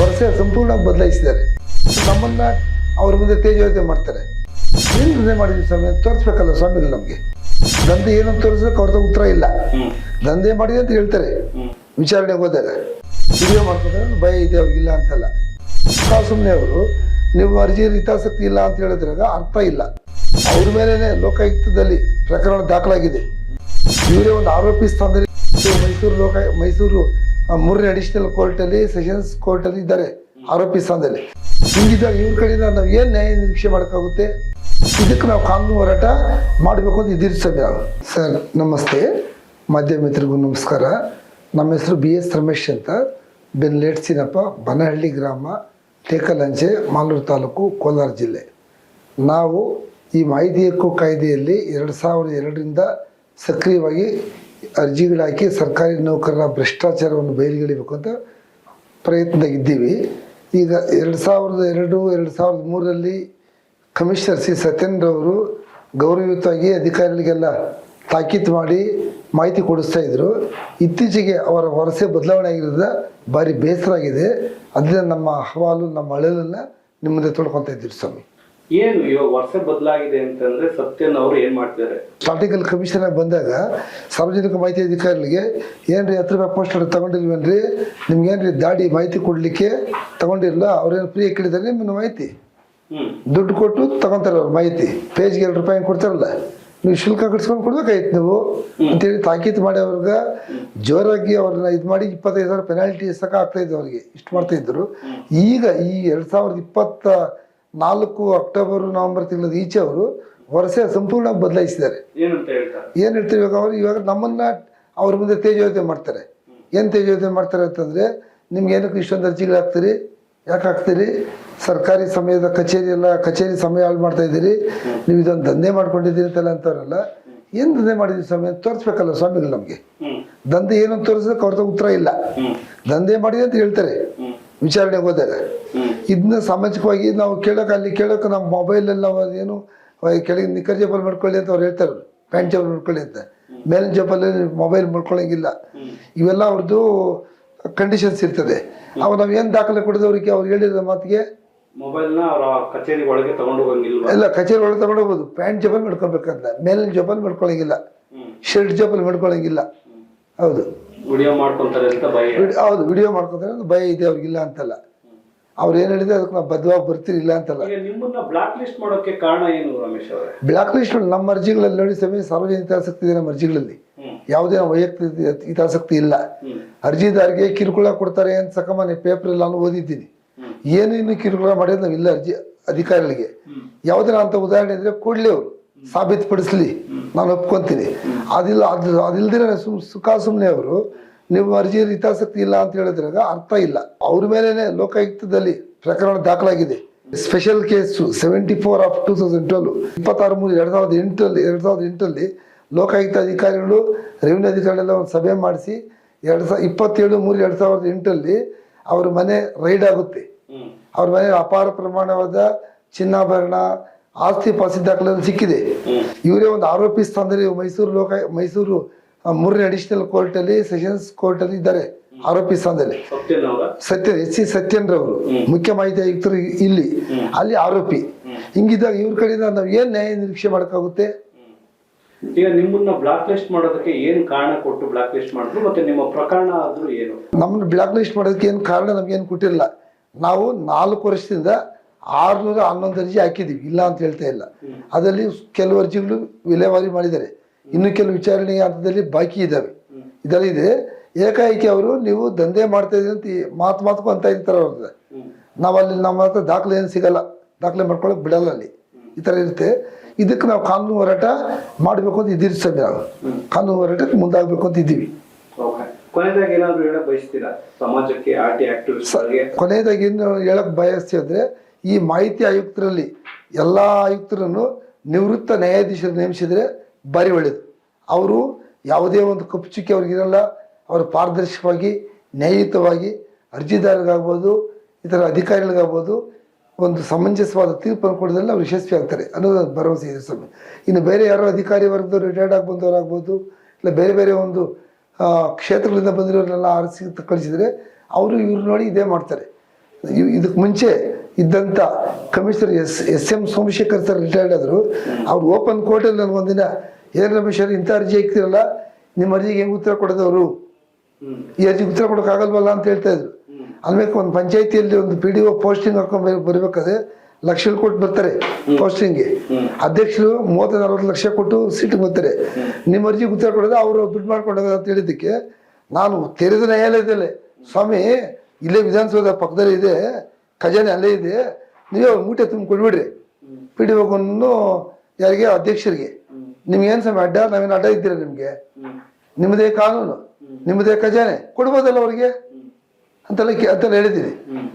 ವರ್ಷ ಸಂಪೂರ್ಣವಾಗಿ ಬದಲಾಯಿಸಿದ್ದಾರೆ. ನಮ್ಮನ್ನ ಅವ್ರ ಮುಂದೆ ತೇಜೋತೆ ಮಾಡ್ತಾರೆ. ಏನು ದಂಧೆ ಮಾಡಿದ್ವಿ ಸ್ವಾಮಿ? ತೋರಿಸ್ಬೇಕಲ್ಲ ಸ್ವಾಮಿಗಳು ನಮಗೆ. ದಂಧೆ ಏನಂತ ತೋರಿಸ್ಬೇಕು ತೋರಿಸೋಕೆ ಅವ್ರದ್ದು ಉತ್ತರ ಇಲ್ಲ. ದಂಧೆ ಮಾಡಿದೆ ಅಂತ ಹೇಳ್ತಾರೆ. ವಿಚಾರಣೆ ವಿಚಾರಣೆಗೆ ಹೋದಾಗ. ವಿಡಿಯೋ ಮಾಡ್ಕೊಂಡ್ರೆ ಭಯ ಇದೆ ಅವ್ರಿಗಿಲ್ಲ ಅಂತಲ್ಲ. ಸುಮ್ಮನೆ ಅವರು ನಿಮ್ಮ ಅರ್ಜಿ ಹಿತಾಸಕ್ತಿ ಇಲ್ಲ ಅಂತ ಹೇಳಿದ್ರಾಗ ಅರ್ಥ ಇಲ್ಲ. ಅವ್ರ ಮೇಲೇನೆ ಲೋಕಾಯುಕ್ತದಲ್ಲಿ ಪ್ರಕರಣ ದಾಖಲಾಗಿದೆ. ಇವರೇ ಒಂದು ಆರೋಪಿ ಸ್ಥಾನದಲ್ಲಿ ಮೈಸೂರು ಲೋಕ ಮೈಸೂರು ಮೂರನೇ ಅಡಿಷನಲ್ ಕೋರ್ಟಲ್ಲಿ ಸೆಷನ್ಸ್ ಕೋರ್ಟಲ್ಲಿ ಇದ್ದಾರೆ, ಆರೋಪಿ ಸ್ಥಾನದಲ್ಲಿ. ಹಿಂಗಿದ್ದಾಗ ಇವ್ರ ಕಡೆಯಿಂದ ನಾವು ಏನು ನ್ಯಾಯ ನಿರೀಕ್ಷೆ ಮಾಡೋಕ್ಕಾಗುತ್ತೆ? ಇದಕ್ಕೆ ನಾವು ಕಾನೂನು ಹೋರಾಟ ಮಾಡಬೇಕು ಅಂತ ಇದಿರ್ತೀವಿ ನಾವು. ಸರ್, ನಮಸ್ತೆ. ಮಾಧ್ಯಮ ಮಿತ್ರರಿಗೂ ನಮಸ್ಕಾರ. ನಮ್ಮ ಹೆಸರು ಬಿ ಎಸ್ ರಮೇಶ್ ಅಂತ. ಬೆನ್ ಲೇಟ್ ಸೀನಪ್ಪ ಬನಹಳ್ಳಿ ಗ್ರಾಮ ಟೇಕಲಂಚೆ ಮಾಲೂರು ತಾಲೂಕು, ಕೋಲಾರ ಜಿಲ್ಲೆ. ನಾವು ಈ ಮಾಹಿತಿ ಹಕ್ಕು ಕಾಯ್ದೆಯಲ್ಲಿ ಎರಡು ಸಾವಿರದ ಎರಡರಿಂದ ಸಕ್ರಿಯವಾಗಿ ಅರ್ಜಿಗಳು ಹಾಕಿ ಸರ್ಕಾರಿ ನೌಕರರ ಭ್ರಷ್ಟಾಚಾರವನ್ನು ಬಯಲಿಗೆಳಿಬೇಕು ಅಂತ ಪ್ರಯತ್ನದಾಗಿದ್ದೀವಿ ಈಗ ಎರಡು ಸಾವಿರದ ಎರಡು ಎರಡು ಸಾವಿರದ ಮೂರರಲ್ಲಿ ಕಮಿಷನರ್ ಸಿ ಸತ್ಯೇಂದ್ರವರು ಗೌರವಯುತವಾಗಿ ಅಧಿಕಾರಿಗಳಿಗೆಲ್ಲ ತಾಕೀತು ಮಾಡಿ ಮಾಹಿತಿ ಕೊಡಿಸ್ತಾ ಇದ್ರು. ಇತ್ತೀಚೆಗೆ ಅವರ ವರಸೆ ಬದಲಾವಣೆ ಆಗಿರೋದ ಭಾರಿ ಬೇಸರ ಆಗಿದೆ. ಅದರಿಂದ ನಮ್ಮ ಅಹವಾಲು, ನಮ್ಮ ಅಳಲನ್ನು ನಿಮ್ಮ ಮುಂದೆ ತೊಳ್ಕೊತಾ ಇದ್ದೀವಿ ಸ್ವಾಮಿ. ಏನು ಇವಾಗ ವರ್ಷ ಬದಲಾಗಿದೆ ಅಂತಂದ್ರೆ ಸತ್ಯನ್ ಅವರು ಏನ್ ಮಾಡ್ತಿದ್ದಾರೆ ಸ್ಟಾರ್ಟಿಂಗಲ್ಲಿ ಕಮಿಷನರ್ ಬಂದಾಗ ಸಾರ್ವಜನಿಕ ಮಾಹಿತಿ ಅಧಿಕಾರಿಗಳಿಗೆ ಏನ್ರಿ ಹತ್ತು ರೂಪಾಯಿ ಪೋಸ್ಟ್ ತಗೊಂಡಿಲ್ವೇನ್ರಿ? ನಿಮ್ಗೇನ್ರಿ ದಾಡಿ ಮಾಹಿತಿ ಕೊಡ್ಲಿಕ್ಕೆ ತಗೊಂಡಿಲ್ಲ ಅವ್ರೇನು ಫ್ರೀ ಕೇಳಿದಾರೆ ನಿಮ್ಮ ಮಾಹಿತಿ? ದುಡ್ಡು ಕೊಟ್ಟು ತಗೊಂತಾರೆ ಅವ್ರ ಮಾಹಿತಿ. ಪೇಜ್ಗೆ ಎರಡು ರೂಪಾಯಿ ಕೊಡ್ತಾರಲ್ಲ. ನೀವು ಶುಲ್ಕ ಕಟ್ಸ್ಕೊಂಡು ಕೊಡ್ಬೇಕಾಯ್ತು ನೀವು? ಅಂತೇಳಿ ತಾಕೀತು ಮಾಡಿ ಅವ್ರಿಗೆ ಜೋರಾಗಿ ಅವ್ರನ್ನ ಇದು ಮಾಡಿ ಇಪ್ಪತ್ತೈದು ಸಾವಿರ ಪೆನಾಲ್ಟಿ ಸಕ ಆಗ್ತಾ ಇದ್ದವ್ರಿಗೆ. ಇಷ್ಟು ಮಾಡ್ತಾ ಇದ್ರು ಈಗ ಈ ಎರಡು ಸಾವಿರದ ಇಪ್ಪತ್ತ ನಾಲ್ಕು ಅಕ್ಟೋಬರ್ ನವೆಂಬರ್ ತಿಂಗಳದ ಈಚೆ ಅವರು ವರ್ಷ ಸಂಪೂರ್ಣವಾಗಿ ಬದಲಾಯಿಸಿದ್ದಾರೆ. ಏನ್ ಹೇಳ್ತಾರೆ ಇವಾಗ ಅವರು? ಇವಾಗ ನಮ್ಮನ್ನ ಅವ್ರ ಮುಂದೆ ತೇಜೋತೆ ಮಾಡ್ತಾರೆ. ಏನು ತೇಜೋತೆ ಮಾಡ್ತಾರೆ ಅಂತಂದರೆ ನಿಮ್ಗೆ ಏನಕ್ಕೆ ಇಷ್ಟೊಂದು ಅರ್ಜಿಗಳು ಹಾಕ್ತೀರಿ? ಯಾಕೆ ಹಾಕ್ತೀರಿ? ಸರ್ಕಾರಿ ಸಮಯದ ಕಚೇರಿ ಎಲ್ಲ ಕಚೇರಿ ಸಮಯ ಹಾಳು ಮಾಡ್ತಾ ಇದ್ದೀರಿ. ನೀವು ಇದೊಂದು ದಂಧೆ ಮಾಡ್ಕೊಂಡಿದ್ದೀರಿ ಅಂತೆಲ್ಲ ಅಂತಾರಲ್ಲ ಏನು ದಂಧೆ ಮಾಡಿದ್ರಿ ಸ್ವಾಮಿ? ಅಂತ ತೋರಿಸ್ಬೇಕಲ್ಲ ಸ್ವಾಮಿಗಳು ನಮಗೆ. ದಂಧೆ ಏನು ತೋರಿಸಿದ್ರೆ ತೋರಿಸೋಕೆ ಅವ್ರದ್ದು ಉತ್ತರ ಇಲ್ಲ. ದಂಧೆ ಮಾಡಿದೆ ಅಂತ ಹೇಳ್ತಾರೆ. ವಿಚಾರಣೆಗೆ ಹೋದಾಗ. ಇದನ್ನ ಸಾಮಾಜಿಕವಾಗಿ ನಾವು ಕೇಳೋಕೆ ಅಲ್ಲಿ ಕೇಳೋಕೆ ನಮ್ಮ ಮೊಬೈಲಲ್ಲಿ ನಾವು ಏನು ಕೆಳಗೆ ನಿಖರ್ ಜಬಲ್ ಮಾಡ್ಕೊಳ್ಳಿ ಅಂತ ಅವ್ರು ಹೇಳ್ತಾರೆ ಪ್ಯಾಂಟ್ ಜಬಲ್ ಮಾಡ್ಕೊಳ್ಳಿ ಅಂತ. ಮೇಲಿನ ಜೋಬಲ್ಲಿ ಮೊಬೈಲ್ ಮಾಡ್ಕೊಳ್ಳೋಂಗಿಲ್ಲ ಇವೆಲ್ಲ ಅವ್ರದ್ದು ಕಂಡೀಷನ್ಸ್ ಇರ್ತದೆ. ಅವಾಗ ನಾವು ಏನು ದಾಖಲೆ ಕೊಡಿದವ್ರಿಗೆ ಅವ್ರು ಹೇಳಿದ ಮಾತಿಗೆ? ಮೊಬೈಲ್ ಅವ್ರ ಕಚೇರಿ ಒಳಗೆ ತಗೊಂಡು ಎಲ್ಲ ಕಚೇರಿ ಒಳಗೆ ತಗೊಂಡೋಗ್ಬೋದು ಪ್ಯಾಂಟ್ ಜಬಲ್ ಮಾಡ್ಕೊಳ್ಬೇಕಂತ ಮೇಲಿನ ಜಬಲ್ ಮಾಡ್ಕೊಳ್ಳೋಂಗಿಲ್ಲ ಶರ್ಟ್ ಜಬಲ್ ಮಾಡ್ಕೊಳ್ಳೋಂಗಿಲ್ಲ ಹೌದು. ವಿಡಿಯೋ ಮಾಡ್ಕೊಂತಾರೆ ಅಂತ ಭಯ ಹೌದು ವಿಡಿಯೋ ಮಾಡ್ಕೊತಾರೆ ಭಯ ಇದೆ ಅವ್ರಿಗಿಲ್ಲ ಅಂತಲ್ಲ. ಅವ್ರು ಏನು ಹೇಳಿದ್ರೆ ಅದಕ್ಕೆ ನಾವು ಬದ್ಧವಾಗಿ ಬರ್ತೀರಿ ಇಲ್ಲ ಅಂತಲ್ಲ. ನಿಮ್ಮನ್ನ ಬ್ಲಾಕ್ ಲಿಸ್ಟ್ ಮಾಡೋಕೆ ಕಾರಣ ಏನು ರಮೇಶ್ ಅವರೇ? ಬ್ಲಾಕ್ ಲಿಸ್ಟ್ ನಮ್ಮ ಅರ್ಜಿಗಳಲ್ಲಿ ನೋಡಿ ಸಮಯ ಸಾರ್ವಜನಿಕ ಹಿತಾಸಕ್ತಿ ಇದೆ ನಮ್ಮ ಅರ್ಜಿಗಳಲ್ಲಿ. ಯಾವುದೇ ವೈಯಕ್ತಿಕ ಹಿತಾಸಕ್ತಿ ಇಲ್ಲ. ಅರ್ಜಿದಾರಿಗೆ ಕಿರುಕುಳ ಕೊಡ್ತಾರೆ ಅಂತ ಸಕಮಾನ್ಯ ಪೇಪರ್ ನಾನು ಓದಿದ್ದೀನಿ. ಏನೇನು ಕಿರುಕುಳ ಮಾಡಿದ್ರೆ ನಾವು ಇಲ್ಲ ಅರ್ಜಿ ಅಧಿಕಾರಿಗಳಿಗೆ. ಯಾವುದೇ ಅಂತ ಉದಾಹರಣೆ ಇದ್ರೆ ಕೊಡ್ಲಿ ಅವರು ಸಾಬೀತುಪಡಿಸ್ಲಿ. ನಾನು ಒಪ್ಕೊಂತೀನಿ. ಅದಿಲ್ಲ ಅದು ಅದಿಲ್ದಿರ ಸುಮ್ ಸುಖ ಸುಮ್ಮನೆ ಅವರು ನೀವು ಅರ್ಜಿ ಹಿತಾಸಕ್ತಿ ಇಲ್ಲ ಅಂತ ಹೇಳಿದ್ರಾಗ ಅರ್ಥ ಇಲ್ಲ. ಅವ್ರ ಮೇಲೇನೆ ಲೋಕಾಯುಕ್ತದಲ್ಲಿ ಪ್ರಕರಣ ದಾಖಲಾಗಿದೆ. Special case seventy four of two thousand twelve ಇಪ್ಪತ್ತಾರು ಮೂರು ಎರಡು ಸಾವಿರದ ಎಂಟರಲ್ಲಿ ಎರಡು ಸಾವಿರದ ಎಂಟರಲ್ಲಿ ಲೋಕಾಯುಕ್ತ ಅಧಿಕಾರಿಗಳು ರೆವಿನ್ಯೂ ಅಧಿಕಾರಿಗಳೆಲ್ಲ ಒಂದು ಸಭೆ ಮಾಡಿಸಿ ಎರಡು ಸಾವಿರ ಇಪ್ಪತ್ತೇಳು ಮೂರು ಎರಡು ಸಾವಿರದ ಎಂಟರಲ್ಲಿ ಅವ್ರ ಮನೆ ರೈಡ್ ಆಗುತ್ತೆ. ಅವ್ರ ಮನೆ ಅಪಾರ ಪ್ರಮಾಣವಾದ ಚಿನ್ನಾಭರಣ ಆಸ್ತಿ ಪಾಸ್ತಿ ದಾಖಲೆಗಳು ಸಿಕ್ಕಿದೆ. ಇವರೇ ಒಂದು ಆರೋಪಿ ಸ್ಥಾನದಲ್ಲಿ ಮೈಸೂರು ಲೋಕ ಮೈಸೂರು ಮೂರನೇ ಅಡಿಷನಲ್ ಕೋರ್ಟಲ್ಲಿ ಸೆಷನ್ಸ್ ಕೋರ್ಟಲ್ಲಿ ಇದ್ದಾರೆ ಆರೋಪಿ ಸ್ಥಾನದಲ್ಲಿ. ಸತ್ಯನ್ ಸತ್ಯ ಎಚ್ ಸಿ ಸತ್ಯನ್ರವರು ಮುಖ್ಯ ಮಾಹಿತಿ ಆಯುಕ್ತರು ಇಲ್ಲಿ ಅಲ್ಲಿ ಆರೋಪಿ. ಹಿಂಗಿದ್ದಾಗ ಇವ್ರ ಕಡೆಯಿಂದ ನಾವು ಏನು ನ್ಯಾಯ ನಿರೀಕ್ಷೆ ಮಾಡಕ್ಕಾಗುತ್ತೆ? ಈಗ ನಿಮ್ಮನ್ನ ಬ್ಲಾಕ್ ಲಿಸ್ಟ್ ಮಾಡೋದಕ್ಕೆ ಏನ್ ಕಾರಣ ಕೊಟ್ಟು ಬ್ಲಾಕ್ ಲಿಸ್ಟ್ ಮಾಡಿದ್ರು ಮತ್ತೆ ನಿಮ್ಮ ಪ್ರಕರಣ ಆದ್ರೂ ಏನು? ನಮ್ಮನ್ನು ಬ್ಲಾಕ್ ಲಿಸ್ಟ್ ಮಾಡೋದಕ್ಕೆ ಏನು ಕಾರಣ ನಮ್ಗೇನು ಕೊಟ್ಟಿಲ್ಲ. ನಾವು ನಾಲ್ಕು ವರ್ಷದಿಂದ ಆರುನೂರ ಹನ್ನೊಂದು ಅರ್ಜಿ ಹಾಕಿದ್ದೀವಿ ಇಲ್ಲ ಅಂತ ಹೇಳ್ತಾ ಇಲ್ಲ. ಅದರಲ್ಲಿ ಕೆಲವು ಅರ್ಜಿಗಳು ವಿಲೇವಾರಿ ಮಾಡಿದ್ದಾರೆ. ಇನ್ನು ಕೆಲವು ವಿಚಾರಣೆ ಹಂತದಲ್ಲಿ ಬಾಕಿ ಇದ್ದಾವೆ ಇದೆಲ್ಲ ಇದೆ ಏಕಾಏಕಿ ಅವರು ನೀವು ದಂಧೆ ಮಾಡ್ತಾ ಇದ್ದೀರಿ ಅಂತ ಮಾತು ಮಾತುಕು ಅಂತ ಇರ್ತಾರೆ ಅವ್ರದ್ದು. ನಾವು ಅಲ್ಲಿ ನಮ್ಮ ಹತ್ರ ದಾಖಲೆ ಏನು ಸಿಗಲ್ಲ. ದಾಖಲೆ ಮಾಡ್ಕೊಳಕ್ ಬಿಡಲ್ಲ ಅಲ್ಲಿ. ಈ ಥರ ಇರುತ್ತೆ. ಇದಕ್ಕೆ ನಾವು ಕಾನೂನು ಹೋರಾಟ ಮಾಡಬೇಕು ಅಂತ ಇದಿರ್ತೀವಿ ನಾವು. ಕಾನೂನು ಹೋರಾಟಕ್ಕೆ ಮುಂದಾಗಬೇಕು ಅಂತ ಇದ್ದೀವಿ. ಕೊನೆಯದಾಗಿ ಏನು ಹೇಳಕ್ ಬಯಸ್ತೀವಿ ಅಂದರೆ ಈ ಮಾಹಿತಿ ಆಯುಕ್ತರಲ್ಲಿ ಎಲ್ಲ ಆಯುಕ್ತರನ್ನು ನಿವೃತ್ತ ನ್ಯಾಯಾಧೀಶರು ನೇಮಿಸಿದರೆ ಭಾರಿ ಒಳ್ಳೆಯದು ಅವರು ಯಾವುದೇ ಒಂದು ಕಪ್ಪು ಚುಕ್ಕಿ ಅವ್ರಿಗಿರಲ್ಲ ಅವರು ಪಾರದರ್ಶಕವಾಗಿ, ನ್ಯಾಯಯುತವಾಗಿ ಅರ್ಜಿದಾರರಿಗಾಗ್ಬೋದು, ಇತರ ಅಧಿಕಾರಿಗಳಿಗಾಗ್ಬೋದು ಒಂದು ಸಮಂಜಸವಾದ ತೀರ್ಪನ್ನು ಕೊಡೋದ್ರಲ್ಲಿ ಅವ್ರು ಯಶಸ್ವಿ ಆಗ್ತಾರೆ ಅನ್ನೋದು ಭರವಸೆ ಇದೆ ಸ್ವಾಮಿ. ಇನ್ನು ಬೇರೆ ಯಾರೋ ಅಧಿಕಾರಿ ವರ್ಗದವ್ರು ರಿಟೈರ್ಡ್ ಆಗಿ ಬಂದವರಾಗ್ಬೋದು, ಇಲ್ಲ ಬೇರೆ ಬೇರೆ ಒಂದು ಕ್ಷೇತ್ರಗಳಿಂದ ಬಂದಿರೋರನ್ನೆಲ್ಲ ಆರಿಸಿ ಕಳಿಸಿದರೆ ಅವರು ಇವ್ರು ನೋಡಿ ಇದೇ ಮಾಡ್ತಾರೆ. ಇದಕ್ಕೆ ಮುಂಚೆ ಇದ್ದಂಥ commissioner S S M Somashekar sir retired ಆದರು. ಅವ್ರು ಓಪನ್ ಕೋರ್ಟಲ್ಲಿ ನನಗೊಂದಿನ ಏನ್ ರಮೇಶ್ ಅವ್ರು ಇಂಥ ಅರ್ಜಿ ಹಾಕ್ತಿರಲ್ಲ ನಿಮ್ಮ ಅರ್ಜಿಗೆ ಹೆಂಗೆ ಉತ್ತರ ಕೊಡೋದವರು? ಈ ಅರ್ಜಿಗೆ ಉತ್ತರ ಕೊಡೋಕ್ಕಾಗಲ್ವಲ್ಲ ಅಂತ ಹೇಳ್ತಾ ಇದ್ರು. ಆಮೇಲೆ ಒಂದು ಪಂಚಾಯತಿಯಲ್ಲಿ ಒಂದು ಪಿ ಡಿ ಒ ಪೋಸ್ಟಿಂಗ್ ಹಾಕೊಂಡ್ ಬರಬೇಕಾದ್ರೆ ಲಕ್ಷ ಕೊಟ್ಟು ಬರ್ತಾರೆ ಪೋಸ್ಟಿಂಗ್ಗೆ ಅಧ್ಯಕ್ಷರು ಮೂವತ್ತು ನಲ್ವತ್ತು ಲಕ್ಷ ಕೊಟ್ಟು ಸೀಟಿಗೆ ಬರ್ತಾರೆ ನಿಮ್ಮ ಅರ್ಜಿಗೆ ಉತ್ತರ ಕೊಡೋದು ಅವರು ದುಡ್ಡು ಮಾಡ್ಕೊಂಡು ಅಂತ ಹೇಳಿದ್ದಕ್ಕೆ ನಾನು ತೆರೆದ ನ್ಯಾಯಾಲಯದಲ್ಲೇ. ಸ್ವಾಮಿ ಇಲ್ಲೇ ವಿಧಾನಸೌಧ ಪಕ್ಕದಲ್ಲಿ ಇದೆ ಖಜಾನೆ ಅಲ್ಲೇ ಇದೆ. ನೀವು ಮೂಟೆ ತುಂಬ ಕೊಡ್ಬಿಡ್ರಿ ಪಿ ಡಿ ಒಗನ್ನು ಯಾರಿಗೆ? ಅಧ್ಯಕ್ಷರಿಗೆ. ನಿಮ್ಗೆ ಏನು ಸಮಯ? ಅಡ್ಡ ನಾವೇನು ಅಡ್ಡ ಇದ್ದೀರಾ ನಿಮಗೆ? ನಿಮ್ಮದೇ ಕಾನೂನು ನಿಮ್ಮದೇ ಖಜಾನೆ. ಕೊಡ್ಬೋದಲ್ಲ ಅವ್ರಿಗೆ? ಅಂತೆಲ್ಲ ಅಂತೆಲ್ಲ ಹೇಳಿದ್ದೀನಿ ಹ್ಮ್.